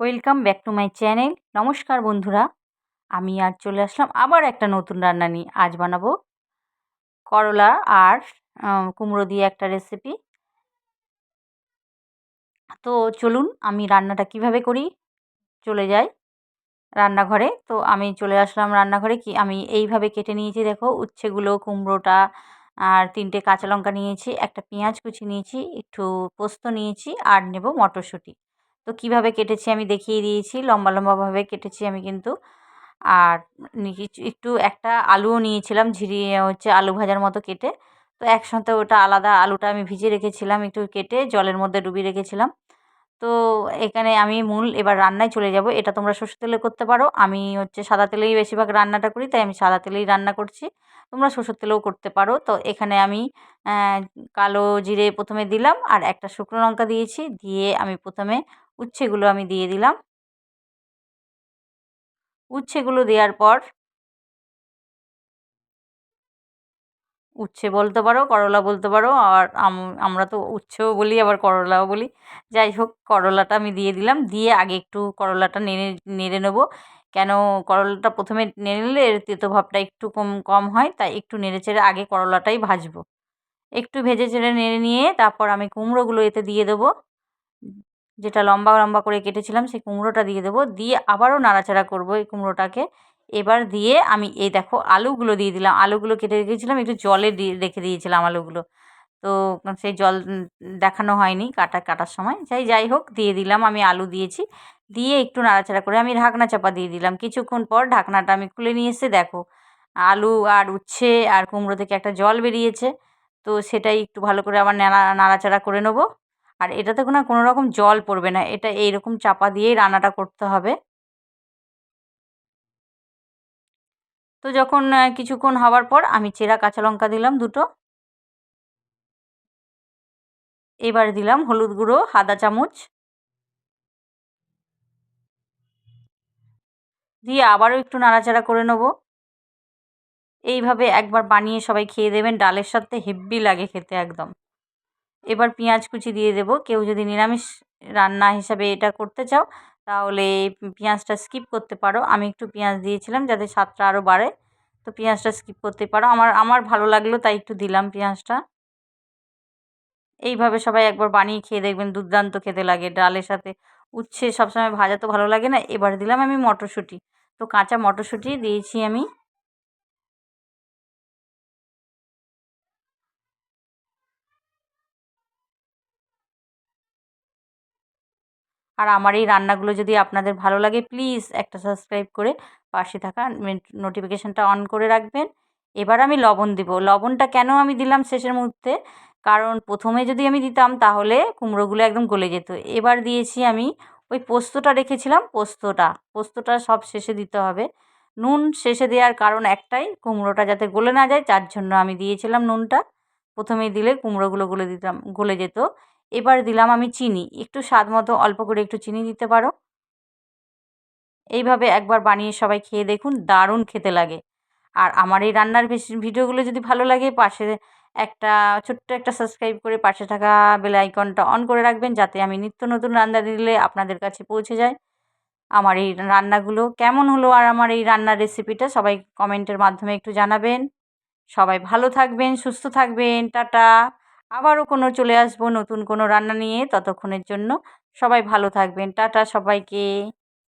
Welcome back to my channel. নমস্কার বন্ধুরা, আমি আজ চলে আসলাম আবার একটা নতুন রান্না নিয়ে। আজ বানাবো করলা আর কুমড়ো দিয়ে একটা রেসিপি তো চলুন আমি রান্নাটা কীভাবে করি? চলে যাই রান্নাঘরে। তো আমি চলে আসলাম রান্নাঘরে কি, আমি এইভাবে কেটে নিয়েছি দেখো, উচ্ছেগুলো, কুমড়োটা আর তিনটে কাঁচা লঙ্কা নিয়েছি, একটা পেঁয়াজ কুচি নিয়েছি, একটু পোস্ত নিয়েছি আর নেব মটরশুঁটি। কীভাবে কেটেছি আমি দেখিয়ে দিয়েছি, লম্বা লম্বাভাবে কেটেছি আমি কিন্তু। আর একটু একটা আলুও নিয়েছিলাম, ঝিরিয়ে হচ্ছে আলু ভাজার মতো কেটে। তো একসাথে ওটা আলাদা আলুটা আমি ভিজে রেখেছিলাম, একটু কেটে জলের মধ্যে ডুবিয়ে রেখেছিলাম। তো এখানে আমি মূল এবার রান্নায় চলে যাব। এটা তোমরা সর্ষে তেলে করতে পারো। আমি হচ্ছে সাদা তেলেই বেশিরভাগ রান্নাটা করি, তাই আমি সাদা তেলেই রান্না করছি। তোমরা সর্ষের তেলেও করতে পারো। তো এখানে আমি কালো জিরে প্রথমে দিলাম, আর একটা শুকনো লঙ্কা দিয়েছি। দিয়ে আমি প্রথমে উচ্ছেগুলো আমি দিয়ে দিলাম। উচ্ছেগুলো দেওয়ার পর উচ্ছে বলতে পারো, করলা বলতে পারো, আর আমরা তো উচ্ছেও বলি, আবার করলাও বলি। যাই হোক, করলাটা আমি দিয়ে দিলাম। দিয়ে আগে একটু করলাটা নেড়ে নেড়ে নেব। কেন করলাটা প্রথমে নেড়ে নিলে এর তেতো ভাবটা একটু কম কম হয়, তাই একটু নেড়ে চেড়ে আগে করলাটাই ভাজবো। একটু ভেজে চেড়ে নেড়ে নিয়ে তারপর আমি কুমড়োগুলো এতে দিয়ে দেবো। যেটা লম্বা লম্বা করে কেটেছিলাম, সেই কুমড়োটা দিয়ে দেবো। দিয়ে আবারও নাড়াচাড়া করব এই কুমড়োটাকে। এবার দিয়ে আমি, এই দেখো আলুগুলো দিয়ে দিলাম। আলুগুলো কেটে রেখেছিলাম, একটু জলে দিয়ে রেখে দিয়েছিলাম আলুগুলো। তো সেই জল দেখানো হয়নি কাটা, কাটার সময়। যাই যাই হোক, দিয়ে দিলাম আমি আলু দিয়েছি। দিয়ে একটু নাড়াচাড়া করে আমি ঢাকনা চাপা দিয়ে দিলাম। কিছুক্ষণ পর ঢাকনাটা আমি খুলে নিয়ে এসে দেখো, আলু আর উচ্ছে আর কুমড়ো থেকে একটা জল বেরিয়েছে। তো সেটাই একটু ভালো করে আবার নাড়া, নাড়াচাড়া করে নেব। আর এটাতে কোনো কোনো রকম জল পড়বে না। এটা এইরকম চাপা দিয়েই রান্নাটা করতে হবে। তো যখন কিছুক্ষণ হওয়ার পর আমি চেরা কাঁচা লঙ্কা দিলাম দুটো। এবার দিলাম হলুদ গুঁড়ো, আদা চামচ। দিয়ে আবারও একটু নাড়াচাড়া করে নেব। এইভাবে একবার বানিয়ে সবাই খেয়ে দেবেন। ডালের সাথে হেব্বি লাগে খেতে একদম। এবার পেঁয়াজ কুচি দিয়ে দেবো। কেউ যদি নিরামিষ রান্না হিসাবে এটা করতে চাও, তাহলে পেঁয়াজটা স্কিপ করতে পারো। আমি একটু পেঁয়াজ দিয়েছিলাম যাতে স্বাদটা আরও বাড়ে। তো পেঁয়াজটা স্কিপ করতে পারো। আমার আমার ভালো লাগল, তাই একটু দিলাম পেঁয়াজটা। এইভাবে সবাই একবার বানিয়ে খেয়ে দেখবেন, দুর্দান্ত খেতে লাগে। ডালের সাথে উচ্ছে সবসময় ভাজা তো ভালো লাগে না। এবার দিলাম আমি মটরশুঁটি। তো কাঁচা মটরশুঁটি দিয়েছি আমি। আর আমার এই রান্নাগুলো যদি আপনাদের ভালো লাগে প্লিজ একটা সাবস্ক্রাইব করে পাশে থাকা নোটিফিকেশানটা অন করে রাখবেন। এবার আমি লবণ দেবো। লবণটা কেন আমি দিলাম শেষের মুহূর্তে? কারণ প্রথমে যদি আমি দিতাম, তাহলে কুমড়োগুলো একদম গলে যেত। এবার দিয়েছি আমি ওই পোস্তটা রেখেছিলাম, পোস্তটা। পোস্তটা সব শেষে দিতে হবে। নুন শেষে দেওয়ার কারণ একটাই, কুমড়োটা যাতে গলে না যায় তার জন্য আমি দিয়েছিলাম নুনটা। প্রথমেই দিলে কুমড়োগুলো গলে দিতাম, গলে যেত। এবার দিলাম আমি চিনি। একটু স্বাদ মতো অল্প করে একটু চিনি দিতে পারো। এইভাবে একবার বানিয়ে সবাই খেয়ে দেখুন, দারুণ খেতে লাগে। আর আমার এই রান্নার ভিডিওগুলো যদি ভালো লাগে, পাশে একটা, ছোট্ট একটা সাবস্ক্রাইব করে পাশে থাকা বেল আইকনটা অন করে রাখবেন, যাতে আমি নিত্য নতুন রান্না দিলে আপনাদের কাছে পৌঁছে যায়। আমার এই রান্নাগুলো কেমন হলো আর আমার এই রান্নার রেসিপিটা সবাই কমেন্টের মাধ্যমে একটু জানাবেন। সবাই ভালো থাকবেন, সুস্থ থাকবেন, টাটা। আবারও কোনো চলে আসব নতুন কোনো রান্না নিয়ে ততক্ষণের জন্য। সবাই ভালো থাকবেন। টাটা সবাইকে।